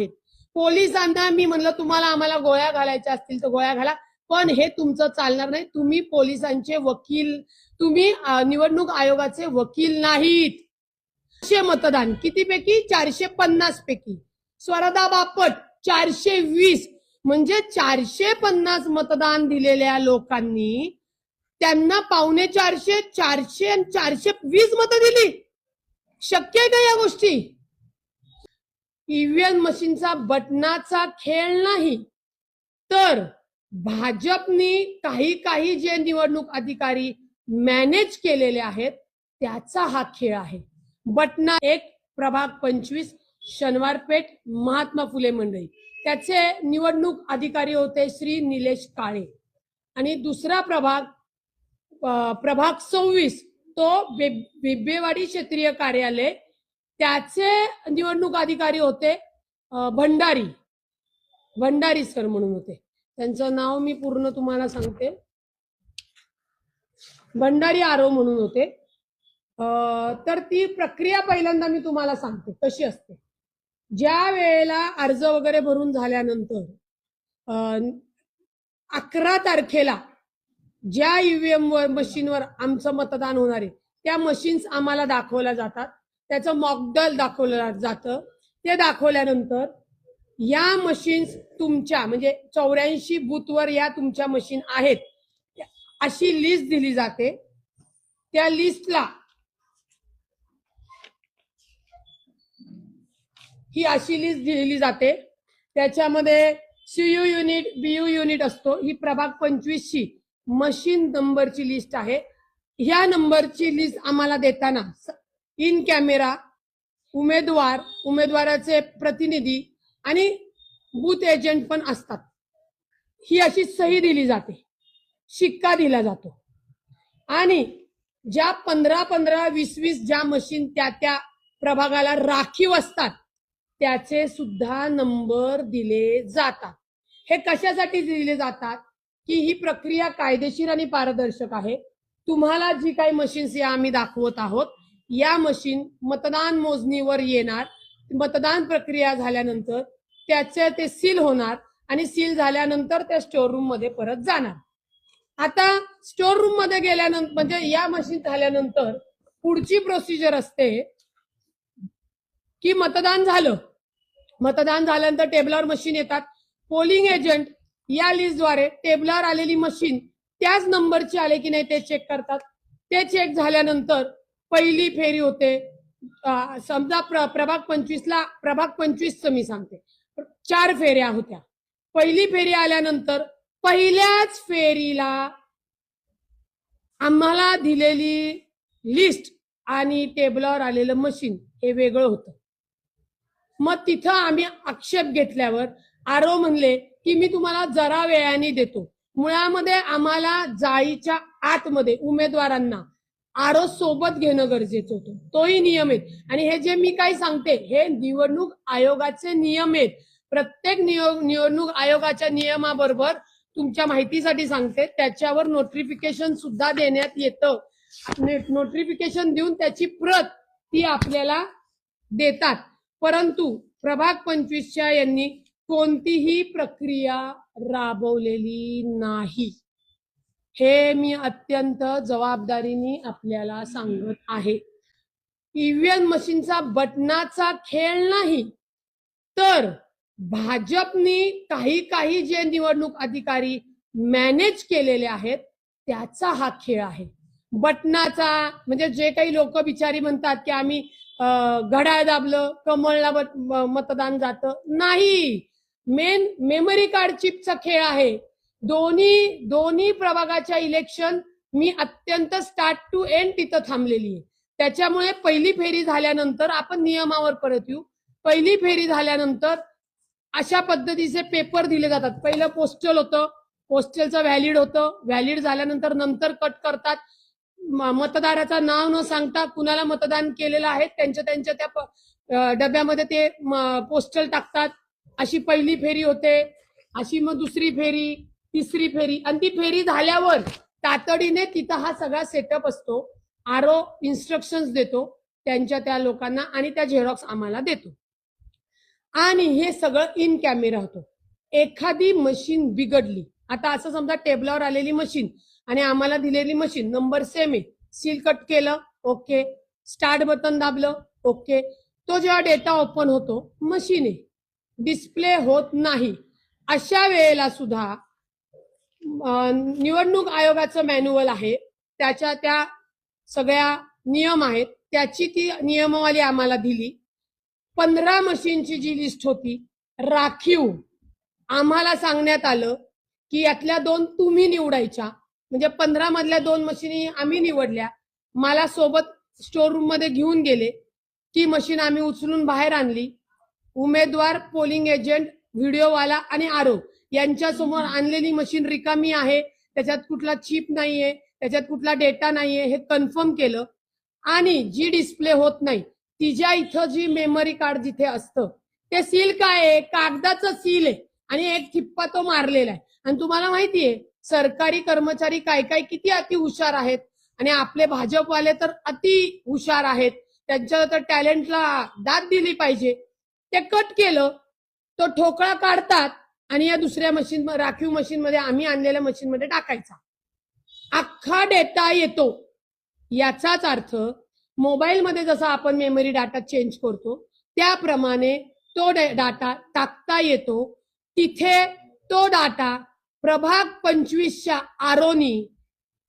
आहेत. पोलिसांना मी म्हणलं तुम्हाला आम्हाला गोळ्या घालायच्या असतील तर गोळ्या घाला. पण हे तुमचं चालणार नाही. तुम्ही पोलिसांचे वकील तुम्ही निवडणूक आयोगाचे वकील नाहीत. चारशे मतदान कितीपैकी? चारशे पन्नास पैकी स्वरदा बापट चारशे वीस. म्हणजे चारशे पन्नास मतदान दिलेल्या लोकांनी त्यांना पावणे चारशे चारशे आणि चारशे वीस मतं दिली. शक्य आहे का या गोष्टी? ईव्हीएम मशीनचा बटनाचा खेळ नाही. तर भाजपनी काही काही जे निवडणूक अधिकारी मॅनेज केलेले आहेत त्याचा हा खेळ आहे. बटना एक प्रभाग पंचवीस शनिवार पेठ महात्मा फुले मंडळी त्याचे निवडणूक अधिकारी होते श्री निलेश काळे. आणि दुसरा प्रभाग प्रभाग सव्वीस तो बे- बिब्बेवाडी क्षेत्रीय कार्यालय त्याचे निवडणूक अधिकारी होते भंडारी. भंडारी सर म्हणून होते. त्यांचं नाव मी पूर्ण तुम्हाला सांगते. भंडारी आरो म्हणून होते. तर ती प्रक्रिया पहिल्यांदा मी तुम्हाला सांगते कशी असते. ज्या वेळेला अर्ज वगैरे भरून झाल्यानंतर अकरा तारखेला ज्या ईव्हीएम मशीनवर आमचं मतदान होणार आहे त्या मशीन्स आम्हाला दाखवल्या जातात. त्याचं मॉकडल दाखवलं जातं. ते दाखवल्यानंतर या मशीन्स तुमच्या म्हणजे चौऱ्याऐंशी बूथवर या तुमच्या मशीन आहेत. अशी लिस्ट दिली जाते. त्या लिस्टला ही अशी लिस्ट दिली जाते. त्याच्यामध्ये सीयू युनिट बीयू युनिट असतो. ही प्रभाग पंचवीसची मशीन नंबरची लिस्ट आहे. ह्या नंबरची लिस्ट आम्हाला देताना इन कॅमेरा उमेदवार उमेदवाराचे प्रतिनिधी आणि बूथ एजंट पण असतात. ही अशी सही दिली जाते. शिक्का दिला जातो. आणि ज्या पंधरा पंधरा वीस वीस ज्या मशीन त्या त्या प्रभागाला राखीव असतात त्याचे सुद्धा नंबर दिले जातात. हे कशासाठी दिले जातात? की ही प्रक्रिया कायदेशीर आणि पारदर्शक आहे. तुम्हाला जी काही मशीन्स या आम्ही दाखवत आहोत या मशीन मतदान मोजणीवर येणार. मतदान प्रक्रिया झाल्यानंतर त्याचे ते सील होणार आणि सील झाल्यानंतर त्या स्टोर रूममध्ये परत जाणार. आता स्टोर रूममध्ये गेल्यानंतर म्हणजे या मशीन झाल्यानंतर पुढची प्रोसिजर असते की मतदान झालं. मतदान झाल्यानंतर टेबलवर मशीन येतात. पोलिंग एजंट या लिस्टद्वारे टेबलवर आलेली मशीन त्याच नंबरची आले की नाही ते चेक करतात. ते चेक झाल्यानंतर पहिली फेरी होते. समजा प्र, प्रभाग पंचवीसला प्रभाग पंचवीसचं मी सांगते. चार फेऱ्या होत्या. पहिली फेरी आल्यानंतर पहिल्याच फेरीला आम्हाला दिलेली लिस्ट आणि टेबलावर आलेलं मशीन हे वेगळं होतं. मग तिथं आम्ही आक्षेप घेतल्यावर आरो म्हणले की मी तुम्हाला जरा वेळाने देतो. मुळामध्ये आम्हाला जाळीच्या आतमध्ये उमेदवारांना आरो सोबत घेणं गरजेचं होतं. तोही नियम आहे. आणि हे जे मी काही सांगते हे निवडणूक आयोगाचे नियम आहेत. प्रत्येक निवडणूक आयोगाच्या नियमाबरोबर तुमच्या माहितीसाठी सांगते त्याच्यावर नोटिफिकेशन सुद्धा देण्यात येतं. नोटिफिकेशन देऊन त्याची प्रत ती आपल्याला देतात. परंतु प्रभाग पंचवीसच्या यांनी कोणतीही प्रक्रिया राबवलेली नाही. हे मी अत्यंत जबाबदारीने आपल्याला सांगत आहे. ईव्हीएम मशीनचा बटनाचा खेळ नाही तर भाजपनी काही काही जे निवडणूक अधिकारी मॅनेज केलेले आहेत त्याचा हा खेळ आहे. बटनाचा म्हणजे जे काही लोक बिचारी म्हणतात की आम्ही घड्याळ दाबलं कमळला मतदान जातं नाही. मेन मेमरी कार्ड चिपचा खेळ आहे. दोन्ही दोन्ही प्रभागाच्या इलेक्शन मी अत्यंत स्टार्ट टू एंड तिथं थांबलेली. आहे त्याच्यामुळे पहिली फेरी झाल्यानंतर आपण नियमावर परत येऊ. पहिली फेरी झाल्यानंतर अशा पद्धतीचे पेपर दिले जातात. पहिलं पोस्टल होतं. पोस्टलचं व्हॅलिड होतं. व्हॅलिड झाल्यानंतर नंतर कट करतात. मतदाराचं नाव न सांगता कुणाला मतदान केलेलं आहे त्यांच्या त्यांच्या त्या डब्यामध्ये ते पोस्टल टाकतात. अशी पहिली फेरी होते. अशी मग दुसरी फेरी. तिसरी फेरी. आणि ती फेरी झाल्यावर तातडीने तिथं हा सगळा सेटअप असतो. आरो इन्स्ट्रक्शन देतो त्यांच्या त्या लोकांना आणि त्या झेरॉक्स आम्हाला देतो. आणि हे सगळं इन कॅमेरा होतं. एखादी मशीन बिघडली. आता असं समजा टेबलावर आलेली मशीन आणि आम्हाला दिलेली मशीन नंबर सेम आहे. सील कट केलं ओके स्टार्ट बटन दाबलं ओके तो जेव्हा डेटा ओपन होतो मशीन आहे. डिस्प्ले होत नाही. अशा वेळेला सुद्धा निवडणूक आयोगाचं मॅन्युअल आहे. त्याच्या त्या सगळ्या नियम आहेत. त्याची ती नियमावली आम्हाला दिली. पंधरा मशीनची जी लिस्ट होती राखीव आम्हाला सांगण्यात आलं की यातल्या दोन तुम्ही निवडायच्या. म्हणजे पंधरा मधल्या दोन मशीनी आम्ही निवडल्या. मला सोबत स्टोर रूममध्ये घेऊन गेले. ती मशीन आम्ही उचलून बाहेर आणली. उमेदवार पोलिंग एजंट व्हिडिओवाला आणि आरोप. यांच्या समोर आणलेली मशीन रिकामी आहे त्याच्यात कुठला चिप नाहीये त्याच्यात कुठला डेटा नाहीये हे कन्फर्म केलं. आणि जी डिस्प्ले होत नाही तिच्या इथं जी मेमरी कार्ड जिथे असतं ते सील काय आहे? कागदाचं सील आहे. आणि एक ठिप्पा तो मारलेला आहे. आणि तुम्हाला माहितीये सरकारी कर्मचारी काय काय किती अति हुशार आहेत. आणि आपले भाजपवाले तर अति हुशार आहेत. त्यांच्या तर टॅलेंटला दाद दिली पाहिजे. ते कट केलं तो ठोकळा काढतात आणि या दुसऱ्या मशीन राखीव मशीन मध्ये आम्ही आणलेल्या मशीन मध्ये टाकायचा. अख्खा डेटा येतो. याचाच अर्थ मोबाईलमध्ये जसा आपण मेमरी डाटा चेंज करतो त्याप्रमाणे तो डाटा टाकता येतो. तिथे तो डाटा प्रभाग पंचवीसच्या आरोनी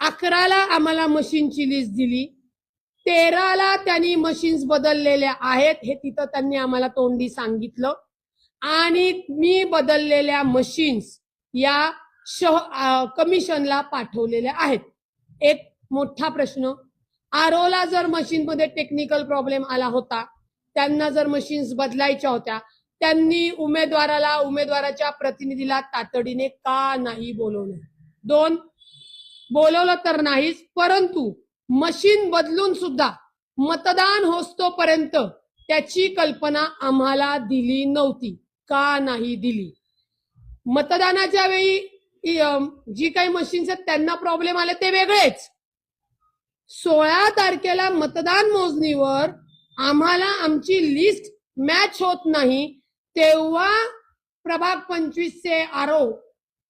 अकराला आम्हाला मशीनची लिस्ट दिली. तेराला त्यांनी मशीन्स बदललेल्या आहेत हे तिथं त्यांनी आम्हाला तोंडी सांगितलं. आणि मी बदललेल्या मशीन्स या शह कमिशनला पाठवलेल्या आहेत. एक मोठा प्रश्न. आरोला जर मशीनमध्ये टेक्निकल प्रॉब्लेम आला होता त्यांना जर मशीन्स बदलायच्या होत्या त्यांनी उमेदवाराला उमेदवाराच्या प्रतिनिधीला तातडीने का नाही बोलवलं? दोन बोलवलं तर नाहीच परंतु मशीन बदलून सुद्धा मतदान होस्तोपर्यंत त्याची कल्पना आम्हाला दिली नव्हती. का नाही दिली? मतदानाच्या वेळी जी काही मशीन्स आहेत त्यांना प्रॉब्लेम आले ते वेगळेच. सोळा तारखेला मतदान मोजणीवर आम्हाला आमची लिस्ट मॅच होत नाही तेव्हा प्रभाग पंचवीसचे आरो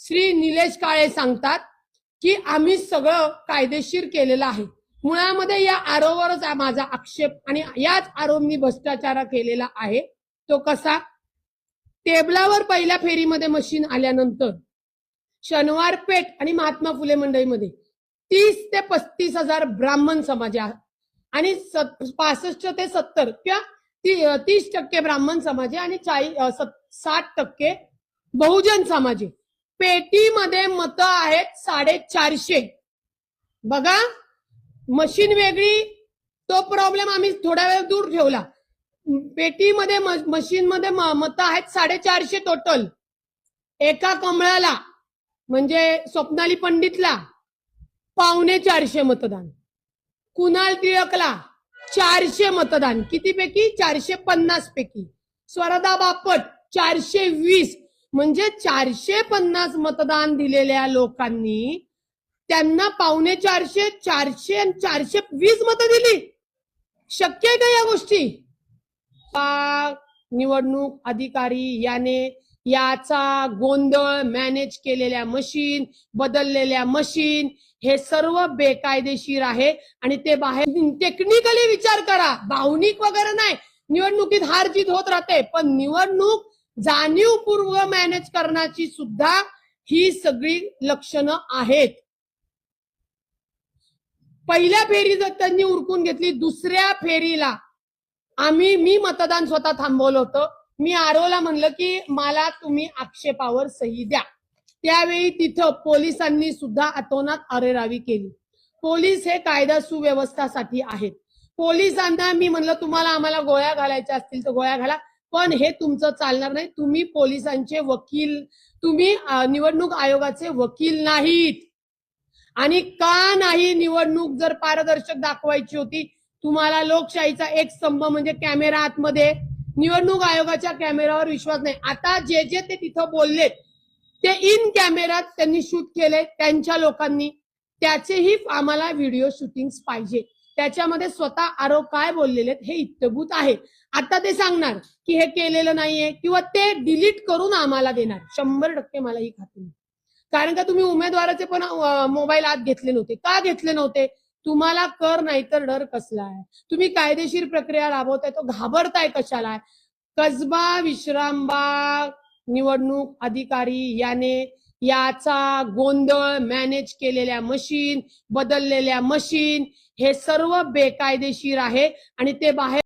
श्री निलेश काळे सांगतात की आम्ही सगळं कायदेशीर केलेलं आहे. मुळामध्ये या आरोवरच माझा आक्षेप आणि याच आरोप मी भ्रष्टाचार केलेला आहे. तो कसा? टेबलावर पहिल्या फेरीमध्ये मशीन आल्यानंतर शनिवार पेठ आणि महात्मा फुले मंडईमध्ये तीस ते पस्तीस हजार ब्राह्मण समाज आणि पासष्ट ते सत्तर किंवा ती- तीस टक्के ब्राह्मण समाज आणि चाळीस साठ टक्के बहुजन समाज पेटीमध्ये मतं आहेत साडेचारशे. बघा मशीन वेगळी तो प्रॉब्लेम आम्ही थोडा वेळ दूर ठेवला. पेटीमध्ये मशीनमध्ये मतं आहेत साडेचारशे टोटल एका कमळाला म्हणजे स्वप्नाली पंडितला पावणे चारशे मतदान. कुणाल टिळकला चारशे मतदान. कितीपैकी चारशे पन्नास पैकी. स्वरदा बापट चारशे वीस. म्हणजे चारशे पन्नास मतदान दिलेल्या लोकांनी त्यांना पावणे चारशे चारशे आणि चारशे वीस मतं दिली. शक्य आहे का या गोष्टी? निवडणूक अधिकारी याने याचा गोंधळ मॅनेज केलेल्या मशीन बदललेल्या मशीन हे सर्व बेकायदेशीर आहे आणि ते बाहेर टेक्निकली विचार करा. भावनिक वगैरे नाही. निवडणुकीत हार जीत होत राहते. पण निवडणूक जाणीवपूर्वक मॅनेज करण्याची सुद्धा ही सगळी लक्षणं आहेत. पहिल्या फेरी जर त्यांनी उरकून घेतली दुसऱ्या फेरीला आम्ही मी मतदान स्वतः थांबवलं होतं. मी आरोला म्हणलं की मला तुम्ही आक्षेपावर सही द्या. त्यावेळी तिथं पोलिसांनी सुद्धा अतोनात अरेरावी केली. पोलीस हे कायदा सुव्यवस्थासाठी आहेत. पोलिसांना मी म्हणलं तुम्हाला आम्हाला गोळ्या घालायच्या असतील तर गोळ्या घाला पण हे तुमचं चालणार नाही. तुम्ही पोलिसांचे वकील तुम्ही निवडणूक आयोगाचे वकील नाहीत. आणि का नाही निवडणूक जर पारदर्शक दाखवायची होती तुम्हाला लोकशाहीचा एक स्तंभ म्हणजे कॅमेरा आतमध्ये. निवडणूक आयोगाच्या कॅमेरावर विश्वास नाही. आता जे जे ते तिथं बोललेत ते इन कॅमेरात त्यांनी शूट केले त्यांच्या लोकांनी. त्याचेही आम्हाला व्हिडिओ शूटिंग पाहिजे. त्याच्यामध्ये स्वतः आरोप काय बोललेले आहेत हे इत्यभूत आहे. आता ते सांगणार की हे केलेलं नाहीये किंवा ते डिलीट करून आम्हाला देणार. शंभर टक्के मला ही खात्री कारण का तुम्ही उमेदवाराचे पण मोबाईल आत घेतले नव्हते. का घेतले नव्हते? तुम्हाला कर नाही तर डर कसला आहे? तुम्ही कायदेशीर प्रक्रिया राबवताय तो घाबरताय कशाला कसबा विश्रामबाग निवडणूक अधिकारी याने याचा गोंधळ मॅनेज केलेल्या मशीन बदललेल्या मशीन हे सर्व बेकायदेशीर आहे आणि ते बाहेर